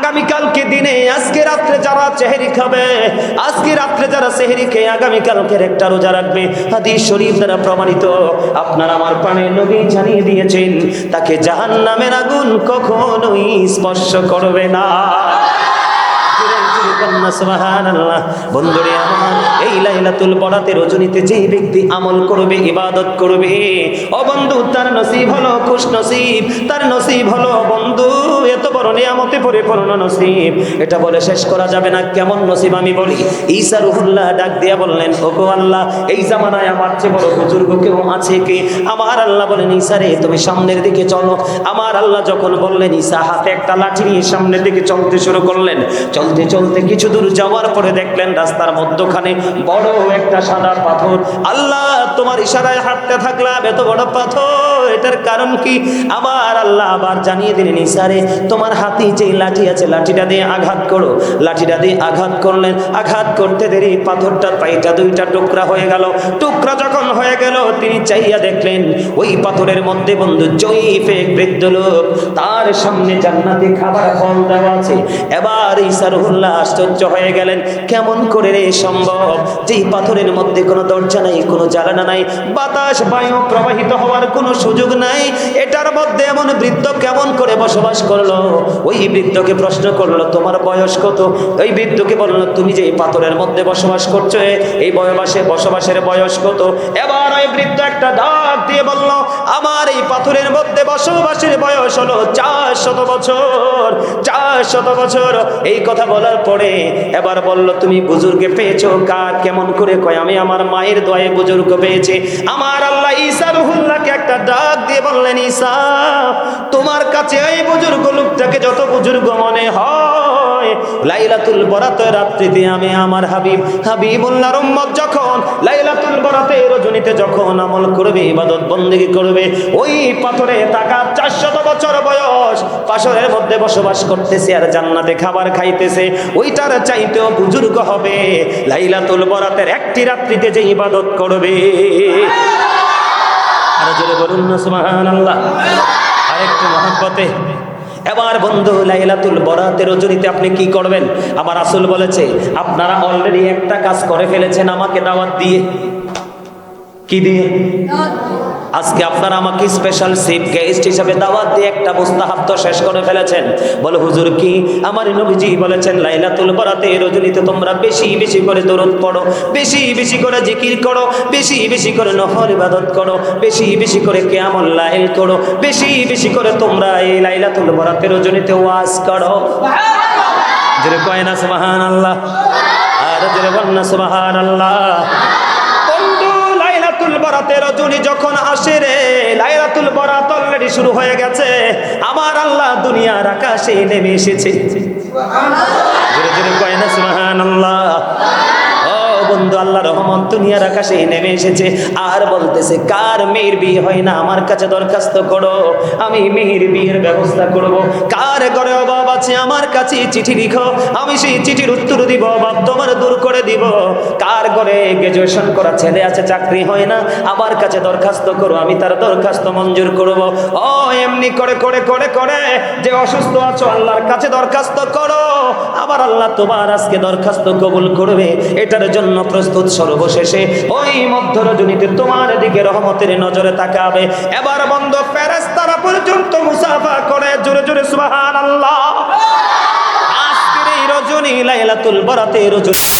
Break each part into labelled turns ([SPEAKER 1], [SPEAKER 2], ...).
[SPEAKER 1] আগামীকালকে দিনে, আজকে রাত্রে যারা চেহারি খাবে, আজকে রাত্রে যারা চেহারি খেয়ে আগামীকালকের একটা রোজা রাখবে, হাদিস শরীফ দ্বারা প্রমাণিত। আপনার আমার প্রাণে নবী জানিয়ে দিয়েছেন, তাকে জাহান নামের আগুন কখনোই স্পর্শ করবে না। বন্ধুরে আমার, এই লাইলাতুল বরাতে রজনীতে যেই ব্যক্তি আমল করবে, ইবাদত করবে, ও বন্ধু, তার নসিব হলো খুশ নসিব, তার নসিব হলো বন্ধু, এত বড় নিয়ামতে পরিপূর্ণ নসিব। এটা বলে শেষ করা যাবে না, কেমন নসিব আমি বলি। ঈসা রুহুল্লাহ ডাক দিয়া বললেন আল্লাহ, এই জামানায় আমার চেয়ে বড় বুজুর্গ কেউ আছে কি? আমার আল্লাহ বলেন, ঈসা রে, তুমি সামনের দিকে চলো। আমার আল্লাহ যখন বললেন, ঈসা, হাতে একটা লাঠি নিয়ে সামনের দিকে চলতে শুরু করলেন। চলতে চলতে কিছু দূর যাওয়ার পরে দেখলেন রাস্তার মধ্যখানে বড় একটা সাদা পাথর। আল্লাহ, তোমার ইশারায় হাঁটতে থাকলাম, এত বড় পাথর, এটার কারণ কি? আবার আল্লাহ আবার জানিয়ে দিলেন ইসারে তোমার হাতি যে লাঠি আছে, লাঠিটা দিয়ে আঘাত করো। লাঠিটা দিয়ে আঘাত করলেন। আঘাত করতে দেরি, পাথরটার পাইটা দুইটা টুকরা হয়ে গেল। টুকরা যখন হয়ে গেল, তিনি চাইয়া দেখলেন, ওই পাথরের মধ্যে বন্ধু জয়ীফে বৃদ্ধ লোক, তার সামনে জান্নাতে খাবার ফল দেওয়া আছে। এবার ইসারুল্লাহ আশ্চর্য হয়ে গেলেন। কেমন করে রে সম্ভব? যেই পাথরের মধ্যে কোনো দরজা নাই, কোনো জ্বালানা নাই, বাতাস বায়ু প্রবাহিত হওয়ার কোনো সুযোগ নাই, এটার মধ্যে এমন বৃদ্ধ কেমন করে বসবাস করল? ওই বৃদ্ধকে প্রশ্ন করল, তোমার বয়স কত? ওই বৃদ্ধকে বলল, তুমি যে এই পাথরের মধ্যে বসবাস করছ এই বয়সে, বসবাসের বয়স কত? এবার ওই বৃদ্ধ একটা ডাক দিয়ে বলল, আমার এই পাথরের মধ্যে বসবাসের বয়স হলো চার শত বছর চার শত বছর। এই কথা বলার পরে এবার বলল, তুমি বুজুর্গে পেয়েছ কার? কেমন করে কয়? আমি আমার মায়ের দয়ে বুজুর্গ পেয়েছি। আমার আল্লাহ ঈসা রুহুল্লাহকে একটা ডাক দিয়ে বললেন, ঈসা, তোমার কাছে এই বুজুর্গ লোকটাকে যত বুজুর্গ মনে হয়, লাইলাতুল বরাতে রাত্রিতে আমি আমার হাবিব, হাবিবুল্লাহর উম্মত যখন লাইলাতুল বরাতে রজনীতে যখন আমল করবে, ইবাদত বন্দেগী করবে, ওই পাথরে তাকা চারশত বয়স মধ্যে বসবাস করতেছে আর জান্নাতে খাবার খাইতেছে, ওইটার চাইতেও বুজুর্গ হবে। লাইলাতুল বরাতের একটি রাত্রিতে যে ইবাদত করবে। আর জোরে বলুন না, সুবহানাল্লাহ। আরেকটু মহব্বতে। এবার বন্ধু, লাইলাতুল বরাতের রজনীতে আপনি কি করবেন? আমার আসল বলেছে, আপনারা অলরেডি একটা কাজ করে ফেলেছেন আমাকে দাওয়াত দিয়ে। কি দিয়ে। আজকে আপনারা আমাকে স্পেশাল চিফ গেস্ট হিসাবে দাওয়াত দিয়ে একটা মুস্তাহাব তো শেষ করে ফেলেছেন। বলে, হুজুর কি? আমার নবীজি বলেছেন, লাইলাতুল বরাতে রজনীতে তোমরা বেশি বেশি করে দরুদ পড়ো, বেশি বেশি করে জিকির করো, বেশি বেশি করে নফল ইবাদত করো, বেশি বেশি করে কিয়ামুল লাইল করো, বেশি বেশি করে তোমরা এই লাইলাতুল বরাতে রজনীতে ওয়াজ করো। জোরে কয় না সুবহানাল্লাহ? আর জোরে বল না সুবহানাল্লাহ। লাইলাতুল বরাতে রজনী যখন আসে রে লাইলাতুল বরাত অলরেডি শুরু হয়ে গেছে। আমার আল্লাহ দুনিয়ার আকাশে নেমে এসেছে। জোরে জোরে কয় না সুবহানাল্লাহ। ও বন্ধু আল্লাহ রহমত দুনিয়ার আকাশে নেমে এসেছে। আর বলতেছে, কার মেয়ের বিয়ে হয় না? আমার কাছে দরখাস্ত করো। আমি মেয়ের বিয়ের ব্যবস্থা করব। কার ঘরে অভাব আছে? আমার কাছে চিঠি লিখো। আমি সেই চিঠির উত্তর দিব, অভাব তোমার দূর করে দিব। কার করে গ্রাজুয়েশন করা ছেলে আছে, চাকরি হয় না? আমার কাছে দরখাস্ত করো, আমি তার দরখাস্ত মঞ্জুর করব। ও, এমনি করে করে করে করে যে অসুস্থ আছো, আল্লাহর কাছে দরখাস্ত করো আবার আল্লাহ তোমার আজকে দরখাস্ত কবুল করবে। এটার জন্য প্রস্তুত সর্বশেষে ওই মধ্যরজনীতে তোমার দিকে রহমতের নজরে তাকাবে। এবার বন্ধ ফেরেস্তারা পর্যন্ত মুসাফা করে। জোরে জোরে সুবাহ আল্লাহ আজকের এই রজনী লাইলাতুল বরাতে রজনী।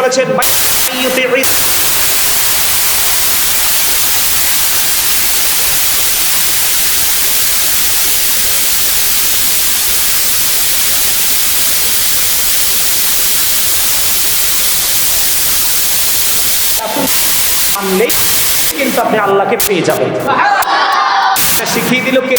[SPEAKER 1] বলেছেন "মাইয়ুতি'ই মানলেই কিন্তু আপনি আল্লাহকে পেয়ে যাবেন। শিখিয়ে দিল কে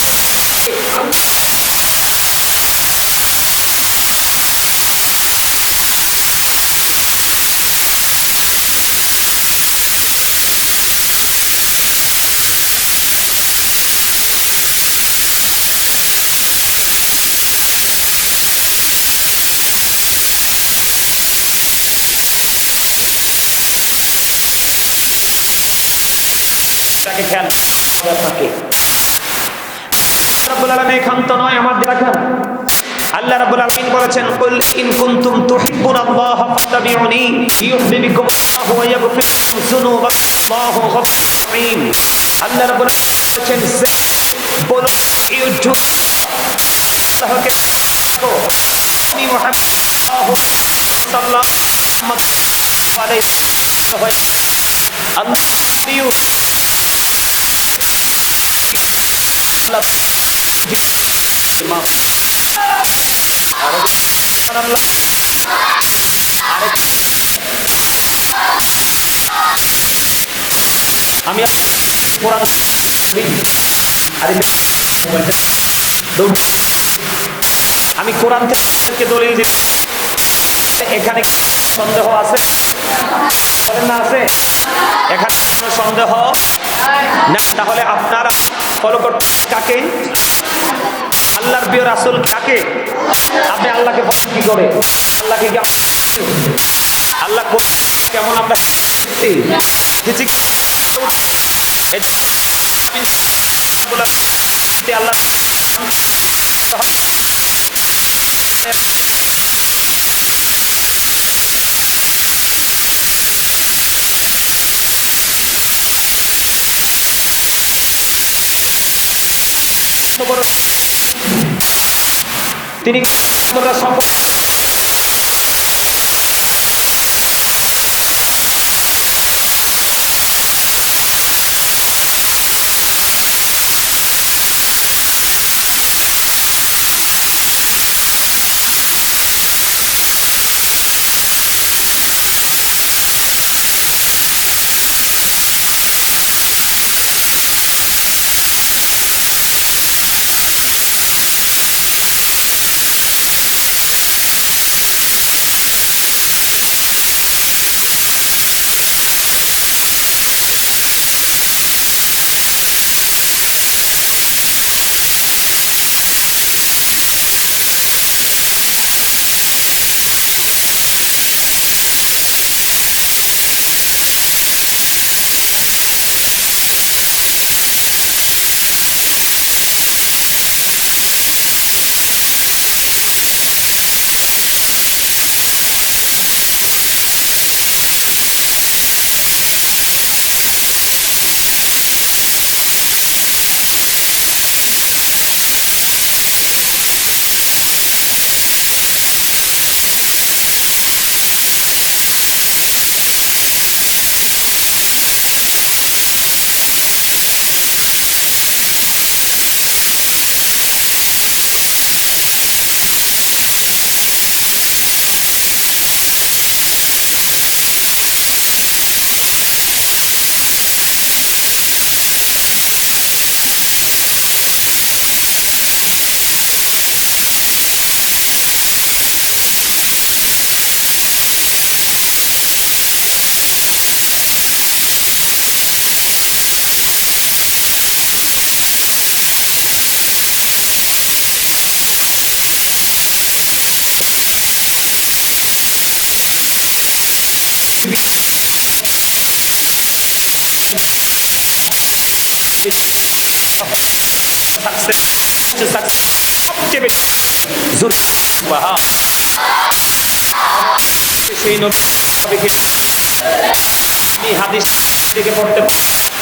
[SPEAKER 1] তাকে খেয়াল হবে আপনাকে আলামিন ক্ষান্ত নয় আমার দেখান আল্লাহ আল্লাহু আমি কোরআন আমি কোরআন থেকে দলিল দিচ্ছি এখানে সন্দেহ আছে? বলেন না আছে। এখানে সন্দেহ? না, তাহলে আপনারা ফলো করতে কাকে? আল্লাহর প্রিয় রাসূল কাকে? আপনি আল্লাহকে বলেন কি করে? আল্লাহকে কি আল্লাহ কেমন আমরা দিচ্ছি কি? আল্লাহ বড় তিনি সম্পর্ক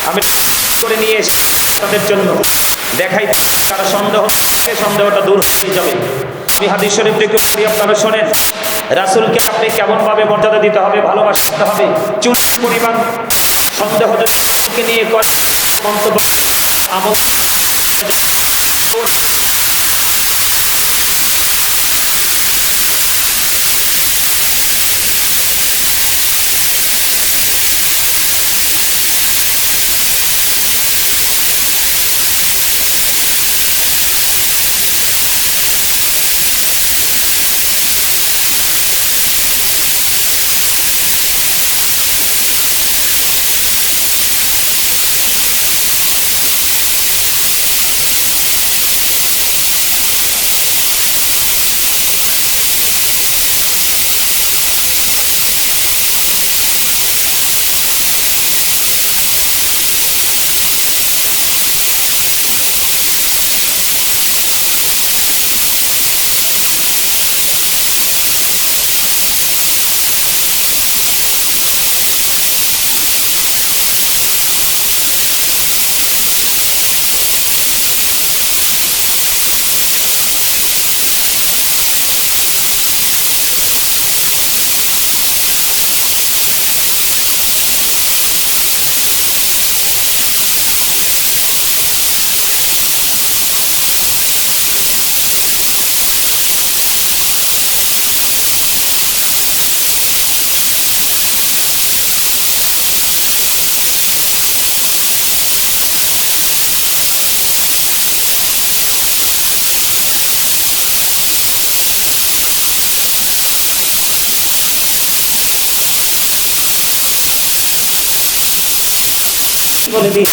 [SPEAKER 1] আমি থেকে করে নিয়ে এসে তাদের জন্য দেখাই কারও সন্দেহ সন্দেহটা দূর হয়ে যাবে আমি হাদিস একটু পড়ি। আপনারা শোনেন। রাসূলকে আপনি কেমন ভাবে মর্যাদা দিতে হবে? ভালোবাসতে হবে? চুল পরিমাণ সন্দেহ নিয়ে করে মন্তব্য আমল বলে দিই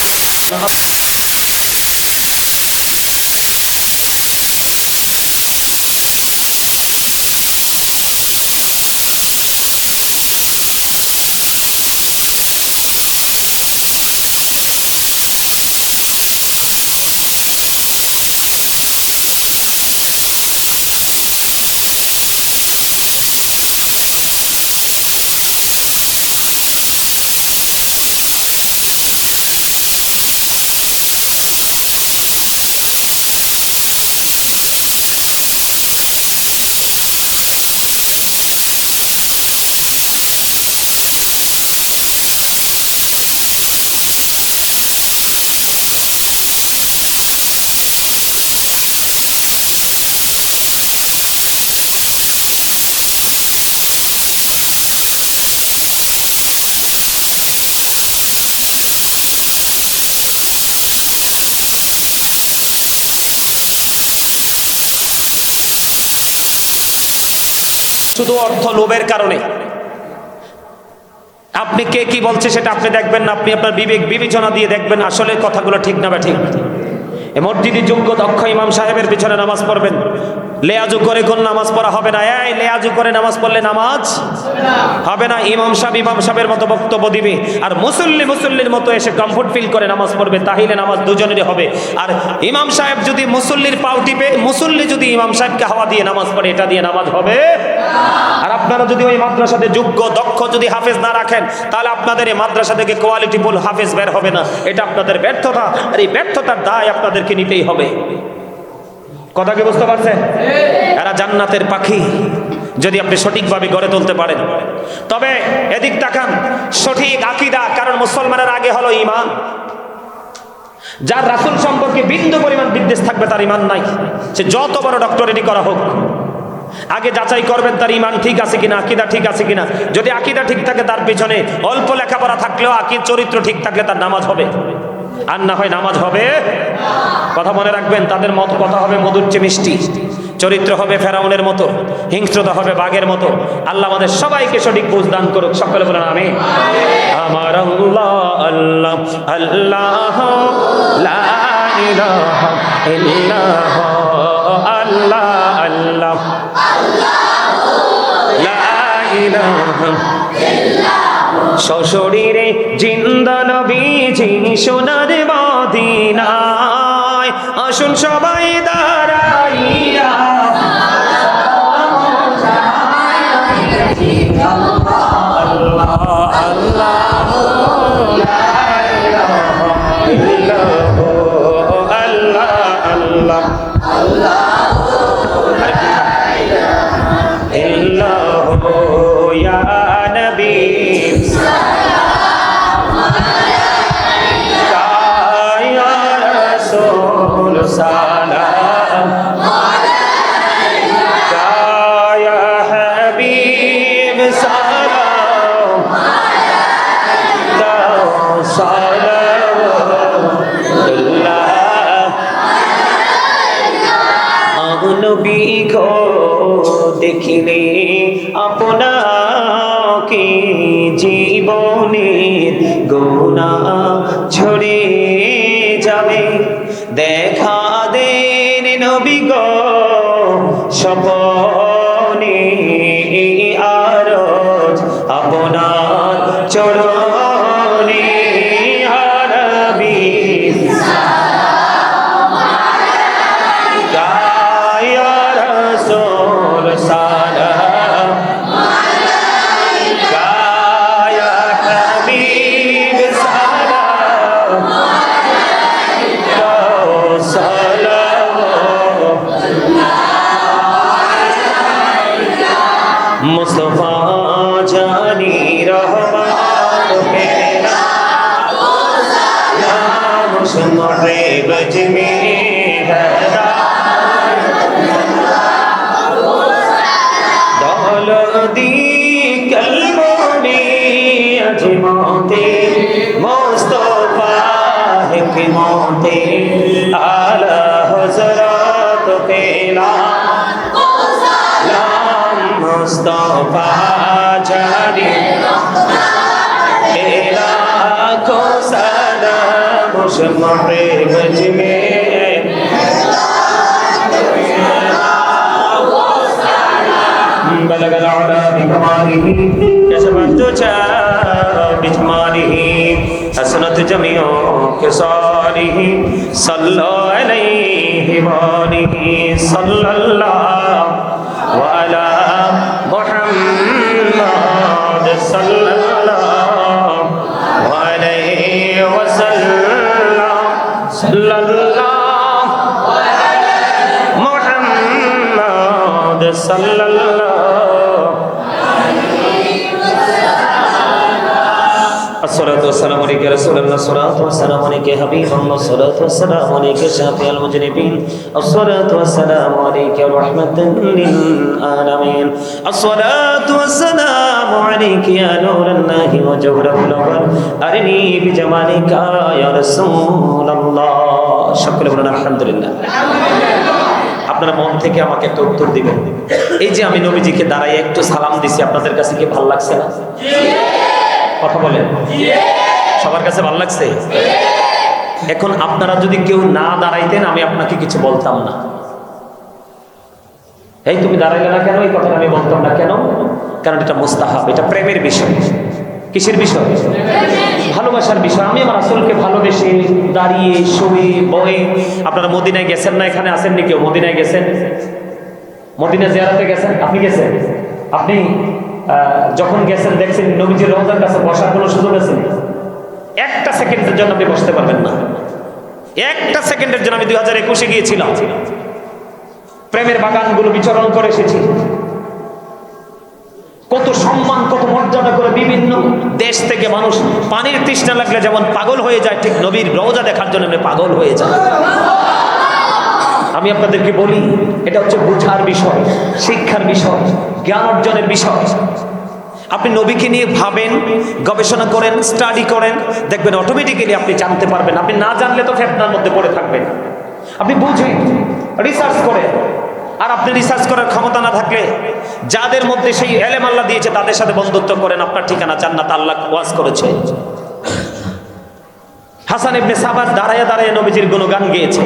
[SPEAKER 1] শুধু অর্থ লোভের কারণে। আপনি কে কি বলছে সেটা আপনি দেখবেন না, আপনি আপনার বিবেক বিবেচনা দিয়ে দেখবেন আসলে কথাগুলো ঠিক না বা ঠিক। মসজিদে যোগ্য, দক্ষ ইমাম সাহেবের পিছনে নামাজ পড়বেন। লেয়াজু করে কোন নামাজ পড়া হবে না। এই লেয়াজু করে নামাজ পড়লে নামাজ হবে না। ইমাম সাহেব ইমাম সাহেবের মতো বক্তব্য দিবে। আর মুসল্লি মুসল্লির মতো এসে কমফোর্ট ফিল করে নামাজ পড়বে, তাহলে নামাজ দুজনেরই হবে। আর ইমাম সাহেব যদি মুসল্লির পাও টিপে, মুসল্লি যদি ইমাম সাহেবকে হাওয়া দিয়ে নামাজ পড়ে, এটা দিয়ে নামাজ হবে। আর আপনারা যদি ওই মাদ্রাসাতে যোগ্য, দক্ষ যদি হাফেজ না রাখেন, তাহলে আপনাদের এই মাদ্রাসা থেকে কোয়ালিটি ফুল হাফেজ বের হবে না। এটা আপনাদের ব্যর্থতা, আর এই ব্যর্থতার দায় আপনাদেরকে নিতেই হবে। কথা কি বুঝতে পারছেন? এরা জান্নাতের পাখি, যদি আপনি সঠিকভাবে গড়ে তুলতে পারেন। তবে এদিক তাকান, সঠিক আকিদা, কারণ মুসলমানের আগে হলো ইমান যার রাসুল সম্পর্কে বিন্দু পরিমাণ বিদ্বেষ থাকবে, তার ইমান নাই। সে যত বড় ডক্টরেটি করা হোক আগে যাচাই করবেন তার ইমান ঠিক আছে কিনা, আকিদা ঠিক আছে কিনা। যদি আকিদা ঠিক থাকে তার পিছনে অল্প লেখাপড়া থাকলেও আকিদ চরিত্র ঠিক থাকলে তার নামাজ হবে। আর না হয় নামাজ হবে? কথা মনে রাখবেন, তাদের মত কথা হবে মধুর চেয়ে মিষ্টি। চরিত্র হবে ফেরাউনের মতো, হিংস্রতা হবে বাঘের মতো। আল্লাহ আমাদের সবাইকে সঠিক বুঝ দান করুক, সকলে বলেন আমি আমার আল্লাহ আল্লাহ আল্লাহ, লা আল্লাহ আল্লাহ। সশরীরে জিন্দন বিজি সোনার মদিনায়। আসুন সবাই দাঁড়াইয়া। দেখিলে আপনাকে জীবনের গোনা ঝরে যাবে। দেখা দেন নবী গ شمع وجميع بلغ العلا بكماله كشف الدجى بجماله حسنت جميع خصاله صلى عليه وآله صلى الله وعلى محمد صلى الصلاة والسلام عليك يا رسول الله الصلاة والسلام عليك يا حبيب الله الصلاة والسلام عليك يا شافي المذنبين الصلاة والسلام عليك يا رحمة للعالمين الصلاة والسلام عليك يا نور الله وجوره الأول أرني بجمالك يا رسول الله شكرا لنا الحمد لله আপনারা মন থেকে আমাকে একটা উত্তর দিবেন। এই যে আমি নবীজিকে দাঁড়াই একটু সালাম দিছি, আপনাদের কাছে কি ভালো লাগছে না? কথা বলেন। সবার কাছে ভালো লাগছে? এখন আপনারা যদি কেউ না দাঁড়াইতেন, আমি আপনাকে কিছু বলতাম না। এই তুমি দাঁড়াইলে না কেন? এই কথাটা আমি বলতাম না কেন? কারণ এটা মুস্তাহাব, এটা প্রেমের বিষয়। কিসের বিষয়? ভালোবাসার বিষয়। আমি আমার আসলকে ভালোবেসে দাঁড়িয়ে, শুয়ে, বয়ে আপনারা মদিনায় গেছেন না এখানে আসেননি কেউ? মদিনায় গেছেন? মদিনা জিয়ারাতে গেছেন? আপনি গেছেন? আপনি যখন গেছেন, দেখছেন নবীজির রওজার কাছে বসার কোনো সুযোগ আছে একটা সেকেন্ডের জন্য আপনি বসতে পারবেন না। একটা সেকেন্ডের জন্য আমি দুই হাজার একুশে গিয়েছিলাম। প্রেমের বাগানগুলো বিচরণ করে এসেছি। কত সম্মান, কত মর্যাদা করে বিভিন্ন দেশ থেকে মানুষ পানির তৃষ্ণা লাগলে যেমন পাগল হয়ে যায়, ঠিক নবীর রওজা দেখার জন্য পাগল হয়ে যায়। আমি আপনাদেরকে বলি, এটা হচ্ছে বোঝার বিষয়, শিক্ষার বিষয়, জ্ঞান অর্জনের বিষয়। আপনি নবীকে নিয়ে ভাবেন, গবেষণা করেন স্টাডি করেন, দেখবেন অটোমেটিক্যালি আপনি জানতে পারবেন। আপনি না জানলে তো ফেতনার মধ্যে পড়ে থাকবেন। আপনি বুঝেন রিসার্চ করেন। আর আপনি রিসার্চ করার ক্ষমতা না থাকলে যাদের মধ্যে সেই এলেম আল্লাহ দিয়েছে, তাদের সাথে বন্ধুত্ব করেন, আপনার ঠিকানা জান্নাত আল্লাহ ওয়াজ করেছে। হাসান ইবনে সাবাস দাঁড়ায় দাঁড়ায় নবীজির গুণগান গেয়েছে।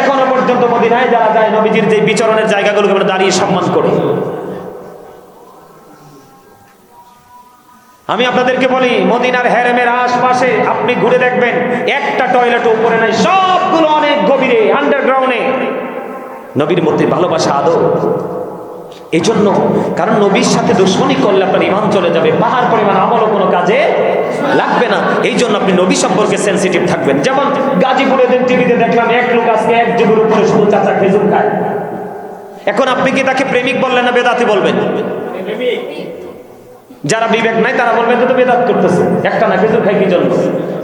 [SPEAKER 1] এখনও পর্যন্ত মদিনায় যারা যায়, নবীজির যে বিচরণের জায়গাগুলোকে আমরা দাঁড়িয়ে সম্মান করি। আমি আপনাদেরকে বলি, মদিনার হেরেমের আশপাশে আপনি ঘুরে দেখবেন, একটা টয়লেট উপরে নাই, সবগুলো অনেক গভীরে আন্ডারগ্রাউন্ডে নবীর মধ্যে ভালোবাসা আদৌ এই জন্য কারণ নবীর সাথে দুশ্মনী করলে আপনার ইমান চলে যাবে, পাহাড় পরিমাণ আমলও কোনো কাজে লাগবে না। এই জন্য আপনি নবী সম্পর্কে সেন্সিটিভ থাকবেন। যেমন গাজীপুরে টিভিতে দেখলাম, এক লোক আজকে এক যুগের উপরে শুধু চাচা খেজুর খায়। এখন আপনি কি তাকে প্রেমিক বললেন না বেদাতি বলবেন? যারা বিবেক নাই, তারা বলবেন তো বেদাত করতেছে। একটা না খেজুর খাই কি জন্য?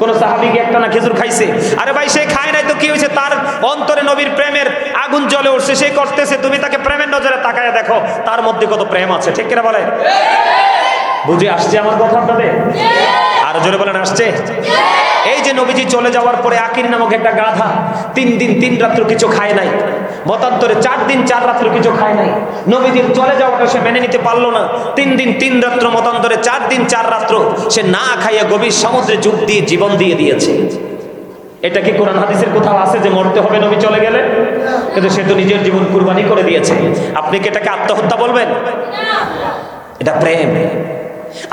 [SPEAKER 1] কোন সাহাবিকে একটা না খেজুর খাইছে? আরে ভাই, সে খায় নাই তো কি হয়েছে? তার অন্তরে নবীর প্রেমের আগুন জ্বলে উঠছে, সে করতেছে, তুমি তাকে প্রেমের নজরে তাকায় দেখো, তার মধ্যে কত প্রেম আছে, ঠিক কিনা বলে বুঝে আসছে আমার কথা আপনাদের? আরও জোরে বলেন, আসছে? এই যে নবীজি চলে যাওয়ার পরে আকির নামক একটা গাধা তিন দিন, তিন রাত্র কিছু খায় নাই। মতান্তরে চার দিন, চার রাত্র কিছু খায় নাই। নবীজির চলে যাওয়াটা সে মেনে নিতে পারল না। তিন দিন, তিন রাত্র মতান্তরে চার দিন, চার রাত্র সে না খাইয়া গভীর সমুদ্রে যুগ দিয়ে জীবন দিয়ে দিয়েছে। এটা কি কোরআন হাদিসের কোথাও আছে যে মরতে হবে নবী চলে গেলে? কিন্তু সে তো নিজের জীবন কুরবানি করে দিয়েছে। আপনি কি এটাকে আত্মহত্যা বলবেন? এটা প্রেম।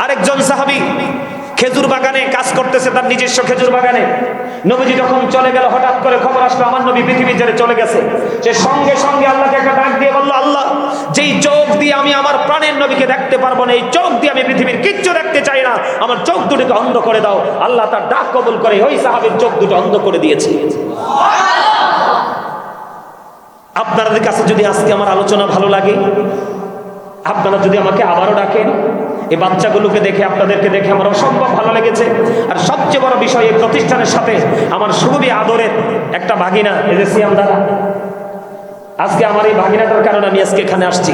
[SPEAKER 1] আরেকজন সাহাবি খেজুর বাগানে কাজ করতেছে তার নিজস্ব খেজুর বাগানে। নবীজি যখন চলে গেল, হঠাৎ করে খবর আসলো, আমার নবী পৃথিবী ছেড়ে চলে গেছে। সে সঙ্গে সঙ্গে আল্লাহকে একটা ডাক দিয়ে বলল, আল্লাহ, যেই চোখ দিয়ে আমি আমার প্রাণের নবীকে দেখতে পারব না, এই চোখ দিয়ে আমি পৃথিবীর কিচ্ছু দেখতে চাই না, আমার চোখ দুটোকে অন্ধ করে দাও। আল্লাহ তার ডাক কবুল করে, ওই সাহাবির চোখ দুটো অন্ধ করে দিয়েছে। আপনাদের কাছে যদি আজকে আমার আলোচনা ভালো লাগে আপনারা যদি আমাকে আবারও ডাকেন এই বাচ্চাগুলোকে দেখে, আপনাদেরকে দেখে আমার অসম্ভব ভালো লেগেছে। আর সবচেয়ে বড় বিষয়, এই প্রতিষ্ঠানের সাথে আমার খুবই আদরের একটা ভাগিনা এজেসি আমরা আজকে আমার এই ভাগিনাটার কারণে আমি আজকে এখানে আসছি।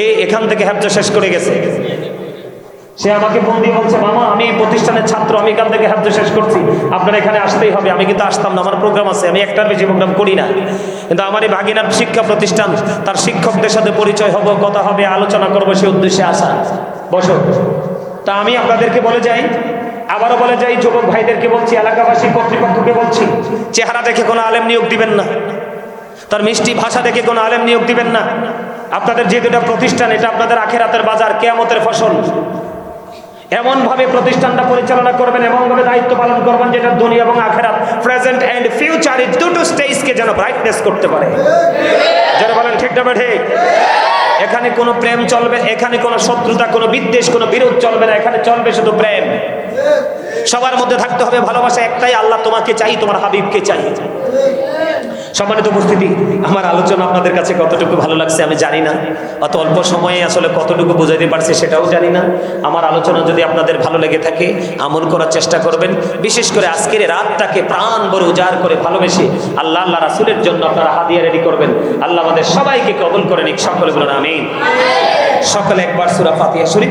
[SPEAKER 1] এই এখান থেকে হ্যাবজা শেষ করে গেছে। সে আমাকে ফোন দিয়ে বলছে, মামা, আমি প্রতিষ্ঠানের ছাত্র, আমি এখান থেকে হাত শেষ করছি। আপনার এখানে আসতেই হবে, আমি কিন্তু আসতাম না, আমার প্রোগ্রাম আছে, আমি একটার বেশি প্রোগ্রাম করি না। কিন্তু আমার এই ভাগিনার শিক্ষা প্রতিষ্ঠান, তার শিক্ষকদের সাথে পরিচয় হব, কথা হবে, আলোচনা করব, সে উদ্দেশ্যে আসা। বসো। তা আমি আপনাদেরকে বলে যাই, আবারও বলে যাই, যুবক ভাইদেরকে বলছি, এলাকাবাসী, কর্তৃপক্ষকে বলছি, চেহারা দেখে কোনো আলেম নিয়োগ দিবেন না। তার মিষ্টি ভাষা দেখে কোনো আলেম নিয়োগ দিবেন না। আপনাদের যে দুটা প্রতিষ্ঠান, এটা আপনাদের আখেরাতের বাজার, কেয়ামতের ফসল। এমন ভাবে প্রতিষ্ঠানটা পরিচালনা করবেন এমন ভাবে দায়িত্ব পালন করবেন যেটা দুনিয়া এবং আখেরাত প্রেজেন্ট এন্ড ফিউচার এই দুটো স্টেজকে যেন ব্রাইটনেস করতে পারে। যারা বলেন, ঠিক না ঠিক এখানে কোনো প্রেম চলবে, এখানে কোনো শত্রুতা, কোনো বিদ্বেষ, কোনো বিরোধ চলবে না, এখানে চলবে শুধু প্রেম। সবার মধ্যে থাকতে হবে ভালোবাসা একটাই, আল্লাহ তোমাকে চাই, তোমার হাবিবকে চাই। সম্মানিত উপস্থিতি আমার আলোচনা আপনাদের কাছে কতটুকু ভালো লাগছে আমি জানি না। অত অল্প সময়ে আসলে কতটুকু বোঝাইতে পারছি সেটাও জানি না। আমার আলোচনা যদি আপনাদের ভালো লেগে থাকে আমল করার চেষ্টা করবেন। বিশেষ করে আজকের রাতটাকে প্রাণ বড় উজাড় করে ভালোবেসে আল্লাহ আল্লাহ রাসুলের জন্য আপনারা হাদিয়া রেডি করবেন। আল্লাহ আমাদের সবাইকে কবল করে নিক সকলে বলুন আমিন। সকলে একবার সুরা ফাতিহা শরীফ